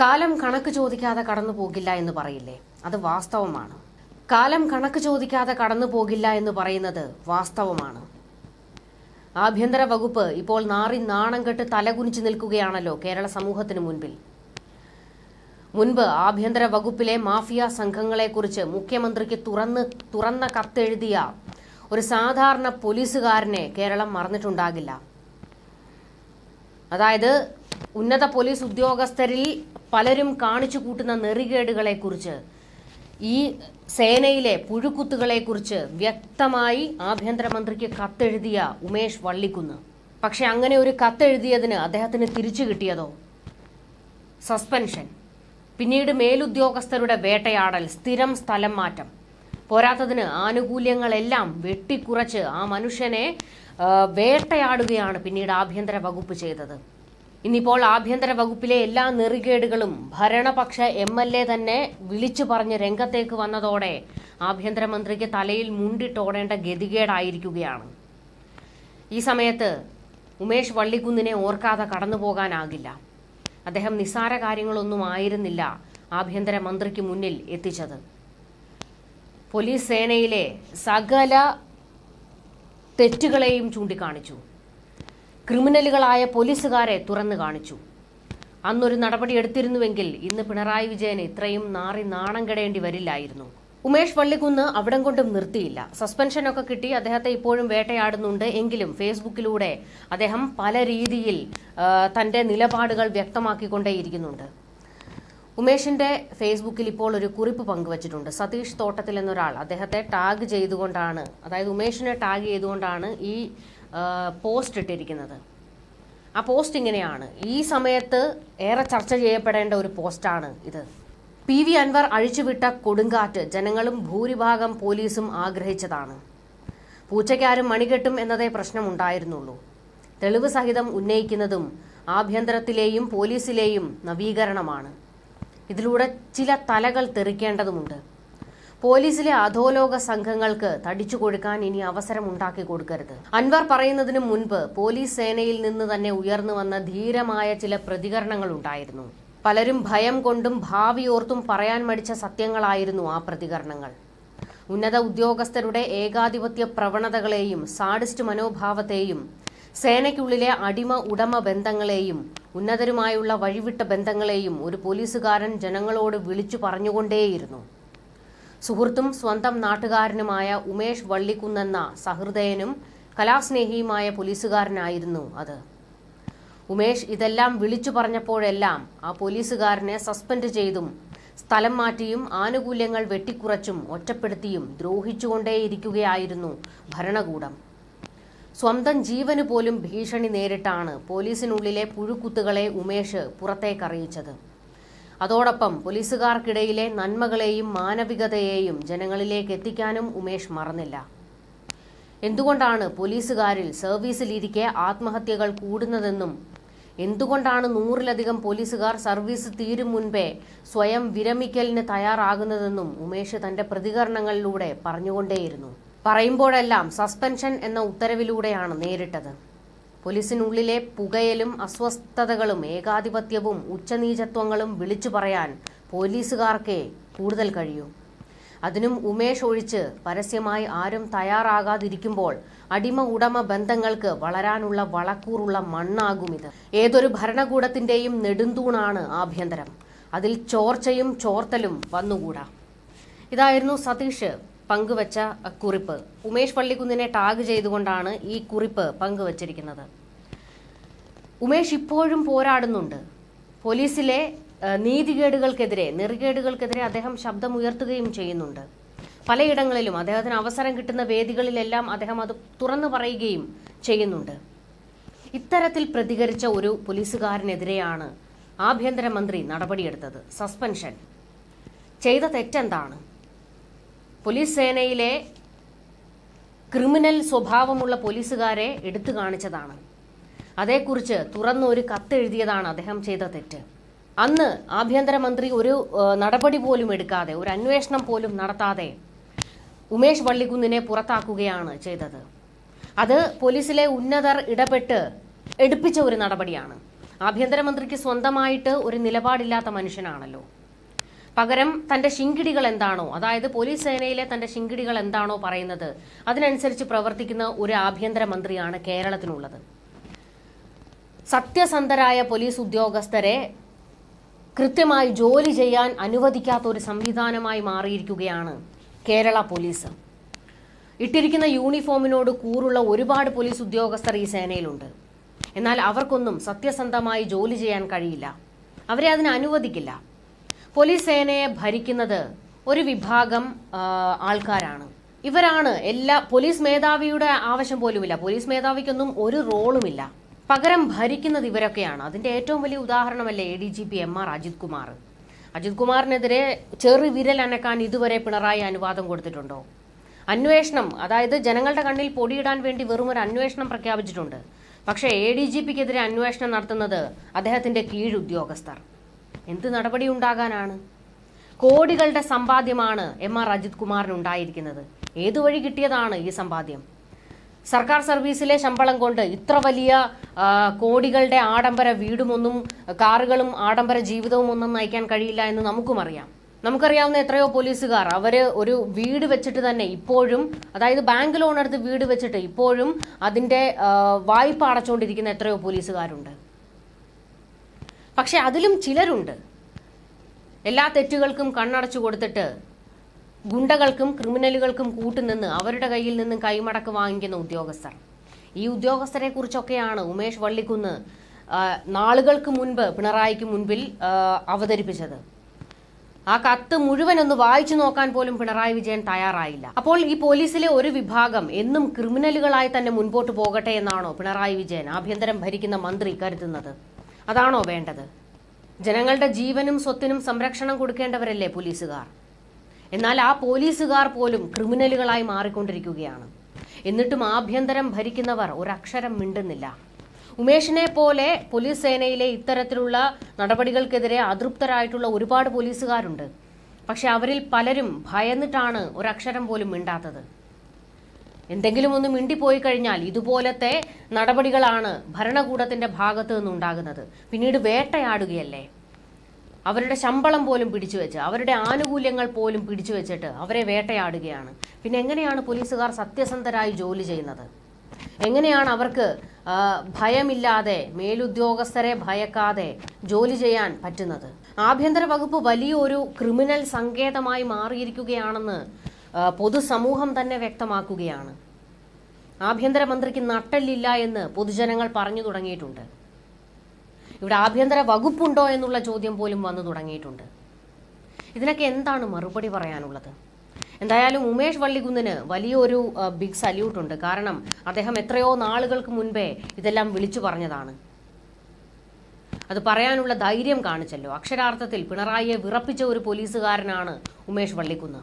കാലം കണക്ക് ചോദിക്കാതെ കടന്നു പോകില്ല എന്ന് പറയില്ലേ? അത് വാസ്തവമാണ്. കാലം കണക്ക് ചോദിക്കാതെ കടന്നു പോകില്ല എന്ന് പറയുന്നത് വാസ്തവമാണ്. ആഭ്യന്തര വകുപ്പ് ഇപ്പോൾ നാറി നാണം കെട്ട് തലകുനിച്ചു നിൽക്കുകയാണല്ലോ കേരള സമൂഹത്തിന് മുൻപിൽ. മുൻപ് ആഭ്യന്തര വകുപ്പിലെ മാഫിയ സംഘങ്ങളെക്കുറിച്ച് മുഖ്യമന്ത്രിക്ക് തുറന്ന് തുറന്ന കത്തെഴുതിയ ഒരു സാധാരണ പോലീസുകാരനെ കേരളം മറന്നിട്ടുണ്ടാകില്ല. അതായത് ഉന്നത പോലീസ് ഉദ്യോഗസ്ഥരിൽ പലരും കാണിച്ചു കൂട്ടുന്ന നെറികേടുകളെക്കുറിച്ച് ഈ സേനയിലെ പുഴുക്കുത്തുകളെ കുറിച്ച് വ്യക്തമായി ആഭ്യന്തരമന്ത്രിക്ക് കത്തെഴുതിയ ഉമേഷ് വള്ളിക്കുന്ന്. പക്ഷെ അങ്ങനെ ഒരു കത്തെഴുതിയതിന് അദ്ദേഹത്തിന് തിരിച്ചു കിട്ടിയതോ? സസ്പെൻഷൻ. പിന്നീട് മേലുദ്യോഗസ്ഥരുടെ വേട്ടയാടൽ സ്ഥിരം സ്ഥലം മാറ്റം. പോരാത്തതിന് ആനുകൂല്യങ്ങളെല്ലാം വെട്ടിക്കുറച്ച് ആ മനുഷ്യനെ വേട്ടയാടുകയാണ് പിന്നീട് ആഭ്യന്തര വകുപ്പ് ചെയ്തത്. ഇന്നിപ്പോൾ ആഭ്യന്തര വകുപ്പിലെ എല്ലാ നെറികേടുകളും ഭരണപക്ഷ എം എൽ എ തന്നെ വിളിച്ചു പറഞ്ഞ് രംഗത്തേക്ക് വന്നതോടെ ആഭ്യന്തരമന്ത്രിക്ക് തലയിൽ മുണ്ടിട്ടോടേണ്ട ഗതികേടായിരിക്കുകയാണ്. ഈ സമയത്ത് ഉമേഷ് വള്ളിക്കുന്നിനെ ഓർക്കാതെ കടന്നു പോകാനാകില്ല. അദ്ദേഹം നിസ്സാര കാര്യങ്ങളൊന്നും ആയിരുന്നില്ല ആഭ്യന്തര മന്ത്രിക്ക് മുന്നിൽ എത്തിച്ചത്. പോലീസ് സേനയിലെ സകല തെറ്റുകളെയും ചൂണ്ടിക്കാണിച്ചു. ക്രിമിനലുകളായ പോലീസുകാരെ തുറന്നു കാണിച്ചു. അന്നൊരു നടപടി എടുത്തിരുന്നുവെങ്കിൽ ഇന്ന് പിണറായി വിജയന് ഇത്രയും നാറി നാണം കെടേണ്ടി വരില്ലായിരുന്നു. ഉമേഷ് വള്ളിക്കുന്ന് അവിടം കൊണ്ടും നിർത്തിയില്ല. സസ്പെൻഷനൊക്കെ കിട്ടി അദ്ദേഹത്തെ ഇപ്പോഴും വേട്ടയാടുന്നുണ്ട് എങ്കിലും ഫേസ്ബുക്കിലൂടെ അദ്ദേഹം പല രീതിയിൽ തന്റെ നിലപാടുകൾ വ്യക്തമാക്കിക്കൊണ്ടേയിരിക്കുന്നുണ്ട്. ഉമേഷിന്റെ ഫേസ്ബുക്കിൽ ഇപ്പോൾ ഒരു കുറിപ്പ് പങ്കുവച്ചിട്ടുണ്ട്. സതീഷ് തോട്ടത്തിൽ എന്നൊരാൾ അദ്ദേഹത്തെ ടാഗ് ചെയ്തുകൊണ്ടാണ് അതായത് ഉമേഷിനെ ടാഗ് ചെയ്തുകൊണ്ടാണ് ഈ പോസ്റ്റ് ഇട്ടിരിക്കുന്നത്. ആ പോസ്റ്റ് ഇങ്ങനെയാണ്. ഈ സമയത്ത് ഏറെ ചർച്ച ചെയ്യപ്പെടേണ്ട ഒരു പോസ്റ്റാണ് ഇത്. പി വി അൻവർ അഴിച്ചുവിട്ട കൊടുങ്കാറ്റ് ജനങ്ങളും ഭൂരിഭാഗം പോലീസും ആഗ്രഹിച്ചതാണ്. പൂച്ചയ്ക്കാരും മണികെട്ടും എന്നതേ പ്രശ്നമുണ്ടായിരുന്നുള്ളൂ. തെളിവ് സഹിതം ഉന്നയിക്കുന്നതും ആഭ്യന്തരത്തിലെയും പോലീസിലെയും നവീകരണമാണ്. ഇതിലൂടെ ചില തലകൾ തെറിക്കേണ്ടതുമുണ്ട്. പോലീസിലെ അധോലോക സംഘങ്ങൾക്ക് തടിച്ചു കൊടുക്കാൻ ഇനി അവസരം ഉണ്ടാക്കി കൊടുക്കരുത്. അൻവർ പറയുന്നതിനു മുൻപ് പോലീസ് സേനയിൽ നിന്ന് തന്നെ ഉയർന്നു വന്ന ധീരമായ ചില പ്രതികരണങ്ങൾ ഉണ്ടായിരുന്നു. പലരും ഭയം കൊണ്ടും ഭാവി ഓർത്തും പറയാൻ മടിച്ച സത്യങ്ങളായിരുന്നു ആ പ്രതികരണങ്ങൾ. ഉന്നത ഉദ്യോഗസ്ഥരുടെ ഏകാധിപത്യ പ്രവണതകളെയും സാഡിസ്റ്റ് മനോഭാവത്തെയും സേനയ്ക്കുള്ളിലെ അടിമ ഉടമ ബന്ധങ്ങളെയും ഉന്നതരുമായുള്ള വഴിവിട്ട ബന്ധങ്ങളെയും ഒരു പോലീസുകാരൻ ജനങ്ങളോട് വിളിച്ചു പറഞ്ഞുകൊണ്ടേയിരുന്നു. സുഹൃത്തും സ്വന്തം നാട്ടുകാരനുമായ ഉമേഷ് വള്ളിക്കുന്നെന്ന സഹൃദയനും കലാസ്നേഹിയുമായ പോലീസുകാരനായിരുന്നു അത്. ഉമേഷ് ഇതെല്ലാം വിളിച്ചു പറഞ്ഞപ്പോഴെല്ലാം ആ പോലീസുകാരനെ സസ്പെൻഡ് ചെയ്തും സ്ഥലം മാറ്റിയും ആനുകൂല്യങ്ങൾ വെട്ടിക്കുറച്ചും ഒറ്റപ്പെടുത്തിയും ദ്രോഹിച്ചുകൊണ്ടേയിരിക്കുകയായിരുന്നു ഭരണകൂടം. സ്വന്തം ജീവന് പോലും ഭീഷണി നേരിട്ടാണ് പോലീസിനുള്ളിലെ പുഴുക്കുത്തുകളെ ഉമേഷ് പുറത്തേക്കറിയിച്ചത്. അതോടൊപ്പം പോലീസുകാർക്കിടയിലെ നന്മകളെയും മാനവികതയെയും ജനങ്ങളിലേക്ക് എത്തിക്കാനും ഉമേഷ് മറന്നില്ല. എന്തുകൊണ്ടാണ് പോലീസുകാരിൽ സർവീസിലിരിക്കെ ആത്മഹത്യകൾ കൂടുന്നതെന്നും എന്തുകൊണ്ടാണ് നൂറിലധികം പോലീസുകാർ സർവീസ് തീരും മുൻപേ സ്വയം വിരമിക്കലിന് തയ്യാറാകുന്നതെന്നും ഉമേഷ് തന്റെ പ്രതികരണങ്ങളിലൂടെ പറഞ്ഞുകൊണ്ടേയിരുന്നു. പറയുമ്പോഴെല്ലാം സസ്പെൻഷൻ എന്ന ഉത്തരവിലൂടെയാണ് നേരിട്ടത്. പോലീസിനുള്ളിലെ പുകയലും അസ്വസ്ഥതകളും ഏകാധിപത്യവും ഉച്ചനീചത്വങ്ങളും വിളിച്ചു പറയാൻ പോലീസുകാർക്കേ കൂടുതൽ കഴിയൂ. അതിനും ഉമേഷ് ഒഴിച്ച് പരസ്യമായി ആരും തയ്യാറാകാതിരിക്കുമ്പോൾ അടിമ ഉടമ ബന്ധങ്ങൾക്ക് വളരാനുള്ള വളക്കൂറുള്ള മണ്ണാകും ഇത്. ഏതൊരു ഭരണകൂടത്തിന്റെയും നെടുന്തൂണാണ് ആഭ്യന്തരം. അതിൽ ചോർച്ചയും ചോർത്തലും വന്നുകൂടാ. ഇതായിരുന്നു സതീഷ് പങ്കുവച്ച കുറിപ്പ്. ഉമേഷ് പള്ളിക്കുന്നിനെ ടാഗ് ചെയ്തുകൊണ്ടാണ് ഈ കുറിപ്പ് പങ്കുവച്ചിരിക്കുന്നത്. ഉമേഷ് ഇപ്പോഴും പോരാടുന്നുണ്ട്. പോലീസിലെ നീതികേടുകൾക്കെതിരെ നെറികേടുകൾക്കെതിരെ അദ്ദേഹം ശബ്ദമുയർത്തുകയും ചെയ്യുന്നുണ്ട്. പലയിടങ്ങളിലും അദ്ദേഹത്തിന് അവസരം കിട്ടുന്ന വേദികളിലെല്ലാം അദ്ദേഹം അത് തുറന്നു പറയുകയും ചെയ്യുന്നുണ്ട്. ഇത്തരത്തിൽ പ്രതികരിച്ച ഒരു പോലീസുകാരനെതിരെയാണ് ആഭ്യന്തരമന്ത്രി നടപടിയെടുത്തത്. സസ്പെൻഷൻ. ചെയ്ത തെറ്റെന്താണ്? പോലീസ് സേനയിലെ ക്രിമിനൽ സ്വഭാവമുള്ള പോലീസുകാരെ എടുത്തു കാണിച്ചതാണ്. അതേക്കുറിച്ച് ഒരു കത്തെഴുതിയതാണ് അദ്ദേഹം ചെയ്ത തെറ്റ്. അന്ന് ആഭ്യന്തരമന്ത്രി ഒരു നടപടി പോലും എടുക്കാതെ ഒരു അന്വേഷണം പോലും നടത്താതെ ഉമേഷ് വള്ളിക്കുന്നിനെ പുറത്താക്കുകയാണ് ചെയ്തത്. അത് പോലീസിലെ ഉന്നതർ ഇടപെട്ട് എടുപ്പിച്ച ഒരു നടപടിയാണ്. ആഭ്യന്തരമന്ത്രിക്ക് സ്വന്തമായിട്ട് ഒരു നിലപാടില്ലാത്ത മനുഷ്യനാണല്ലോ. പകരം തന്റെ ശിങ്കിടികൾ എന്താണോ അതായത് പോലീസ് സേനയിലെ തന്റെ ശിങ്കിടികൾ എന്താണോ പറയുന്നത് അതിനനുസരിച്ച് പ്രവർത്തിക്കുന്ന ഒരു ആഭ്യന്തര മന്ത്രിയാണ് കേരളത്തിനുള്ളത്. സത്യസന്ധരായ പോലീസ് ഉദ്യോഗസ്ഥരെ കൃത്യമായി ജോലി ചെയ്യാൻ അനുവദിക്കാത്ത ഒരു സംവിധാനമായി മാറിയിരിക്കുകയാണ് കേരള പോലീസ്. ഇട്ടിരിക്കുന്ന യൂണിഫോമിനോട് കൂറുള്ള ഒരുപാട് പോലീസ് ഉദ്യോഗസ്ഥർ ഈ സേനയിലുണ്ട്. എന്നാൽ അവർക്കൊന്നും സത്യസന്ധമായി ജോലി ചെയ്യാൻ കഴിയില്ല. അവരെ അതിന് അനുവദിക്കില്ല. പോലീസ് സേനയെ ഭരിക്കുന്നത് ഒരു വിഭാഗം ആൾക്കാരാണ്. ഇവരാണ് എല്ലാ പോലീസ് മേധാവിയുടെ ആവശ്യം പോലുമില്ല. പോലീസ് മേധാവിക്കൊന്നും ഒരു റോളുമില്ല. പകരം ഭരിക്കുന്നത് ഇവരൊക്കെയാണ്. അതിന്റെ ഏറ്റവും വലിയ ഉദാഹരണമല്ലേ A D G P M R Ajith Kumar. Ajith കുമാറിനെതിരെ ചെറു വിരൽ അനക്കാൻ ഇതുവരെ പിണറായി അനുവാദം കൊടുത്തിട്ടുണ്ടോ? അന്വേഷണം അതായത് ജനങ്ങളുടെ കണ്ണിൽ പൊടിയിടാൻ വേണ്ടി വെറും ഒരു അന്വേഷണം പ്രഖ്യാപിച്ചിട്ടുണ്ട്. പക്ഷേ എ ഡി ജി പിക്കെതിരെ അന്വേഷണം നടത്തുന്നത് അദ്ദേഹത്തിന്റെ കീഴുദ്യോഗസ്ഥർ. എന്ത് നടപടി ഉണ്ടാകാനാണ് കോടികളുടെ സമ്പാദ്യമാണ് എം ആർ അജിത് കുമാറിന് ഉണ്ടായിരിക്കുന്നത് ഏതു വഴി കിട്ടിയതാണ് ഈ സമ്പാദ്യം? സർക്കാർ സർവീസിലെ ശമ്പളം കൊണ്ട് ഇത്ര വലിയ കോടികളുടെ ആഡംബര വീടുമൊന്നും കാറുകളും ആഡംബര ജീവിതവും ഒന്നും നയിക്കാൻ കഴിയില്ല എന്ന് നമുക്കും അറിയാം. നമുക്കറിയാവുന്ന എത്രയോ പോലീസുകാർ അവർ ഒരു വീട് വെച്ചിട്ട് തന്നെ ഇപ്പോഴും അതായത് ബാങ്ക് ലോൺ എടുത്ത് വീട് വെച്ചിട്ട് ഇപ്പോഴും അതിന്റെ വായ്പ അടച്ചുകൊണ്ടിരിക്കുന്ന എത്രയോ പോലീസുകാരുണ്ട്. പക്ഷെ അതിലും ചിലരുണ്ട്. എല്ലാ തെറ്റുകൾക്കും കണ്ണടച്ചു കൊടുത്തിട്ട് ഗുണ്ടകൾക്കും ക്രിമിനലുകൾക്കും കൂട്ടുനിന്ന് അവരുടെ കയ്യിൽ നിന്നും കൈമടക്ക് വാങ്ങിക്കുന്ന ഉദ്യോഗസ്ഥർ. ഈ ഉദ്യോഗസ്ഥരെ കുറിച്ചൊക്കെയാണ് ഉമേഷ് വള്ളിക്കുന്ന് നാളുകൾക്ക് മുൻപ് പിണറായിക്ക് മുൻപിൽ അവതരിപ്പിച്ചത്. ആ കത്ത് മുഴുവൻ ഒന്ന് വായിച്ചു നോക്കാൻ പോലും പിണറായി വിജയൻ തയ്യാറായില്ല. അപ്പോൾ ഈ പോലീസിലെ ഒരു വിഭാഗം എന്നും ക്രിമിനലുകളായി തന്നെ മുൻപോട്ട് പോകട്ടെ എന്നാണോ പിണറായി വിജയൻ ആഭ്യന്തരം ഭരിക്കുന്ന മന്ത്രി കരുതുന്നത്? അതാണോ വേണ്ടത്? ജനങ്ങളുടെ ജീവനും സ്വത്തിനും സംരക്ഷണം കൊടുക്കേണ്ടവരല്ലേ പോലീസുകാർ? എന്നാൽ ആ പോലീസുകാർ പോലും ക്രിമിനലുകളായി മാറിക്കൊണ്ടിരിക്കുകയാണ്. എന്നിട്ടും ആഭ്യന്തരം ഭരിക്കുന്നവർ ഒരക്ഷരം മിണ്ടുന്നില്ല. ഉമേഷിനെ പോലെ പോലീസ് സേനയിലെ ഇത്തരത്തിലുള്ള നടപടികൾക്കെതിരെ അതൃപ്തരായിട്ടുള്ള ഒരുപാട് പോലീസുകാരുണ്ട്. പക്ഷെ അവരിൽ പലരും ഭയന്നിട്ടാണ് ഒരക്ഷരം പോലും മിണ്ടാത്തത്. എന്തെങ്കിലും ഒന്ന് മിണ്ടിപ്പോയി കഴിഞ്ഞാൽ ഇതുപോലത്തെ നടപടികളാണ് ഭരണകൂടത്തിന്റെ ഭാഗത്തു നിന്നുണ്ടാകുന്നത്. പിന്നീട് വേട്ടയാടുകയല്ലേ? അവരുടെ ശമ്പളം പോലും പിടിച്ചു വെച്ച് അവരുടെ ആനുകൂല്യങ്ങൾ പോലും പിടിച്ചു വെച്ചിട്ട് അവരെ വേട്ടയാടുകയാണ്. പിന്നെ എങ്ങനെയാണ് പോലീസുകാർ സത്യസന്ധരായി ജോലി ചെയ്യുന്നത്? എങ്ങനെയാണ് അവർക്ക് ഭയമില്ലാതെ മേലുദ്യോഗസ്ഥരെ ഭയക്കാതെ ജോലി ചെയ്യാൻ പറ്റുന്നത്? ആഭ്യന്തര വകുപ്പ് വലിയൊരു ക്രിമിനൽ സങ്കേതമായി മാറിയിരിക്കുകയാണെന്ന് പൊതുസമൂഹം തന്നെ വ്യക്തമാക്കുകയാണ്. ആഭ്യന്തരമന്ത്രിക്ക് നട്ടല്ലില്ല എന്ന് പൊതുജനങ്ങൾ പറഞ്ഞു തുടങ്ങിയിട്ടുണ്ട്. ഇവിടെ ആഭ്യന്തര വകുപ്പുണ്ടോ എന്നുള്ള ചോദ്യം പോലും വന്നു തുടങ്ങിയിട്ടുണ്ട്. ഇതിനൊക്കെ എന്താണ് മറുപടി പറയാനുള്ളത്? എന്തായാലും ഉമേഷ് വള്ളികുന്നിന് വലിയൊരു ബിഗ് സല്യൂട്ട് ഉണ്ട്. കാരണം അദ്ദേഹം എത്രയോ നാളുകൾക്ക് മുൻപേ ഇതെല്ലാം വിളിച്ചു പറഞ്ഞതാണ്. അത് പറയാനുള്ള ധൈര്യം കാണിച്ചല്ലോ. അക്ഷരാർത്ഥത്തിൽ പിണറായിയെ വിറപ്പിച്ച ഒരു പോലീസുകാരനാണ് ഉമേഷ് വള്ളിക്കുന്ന്.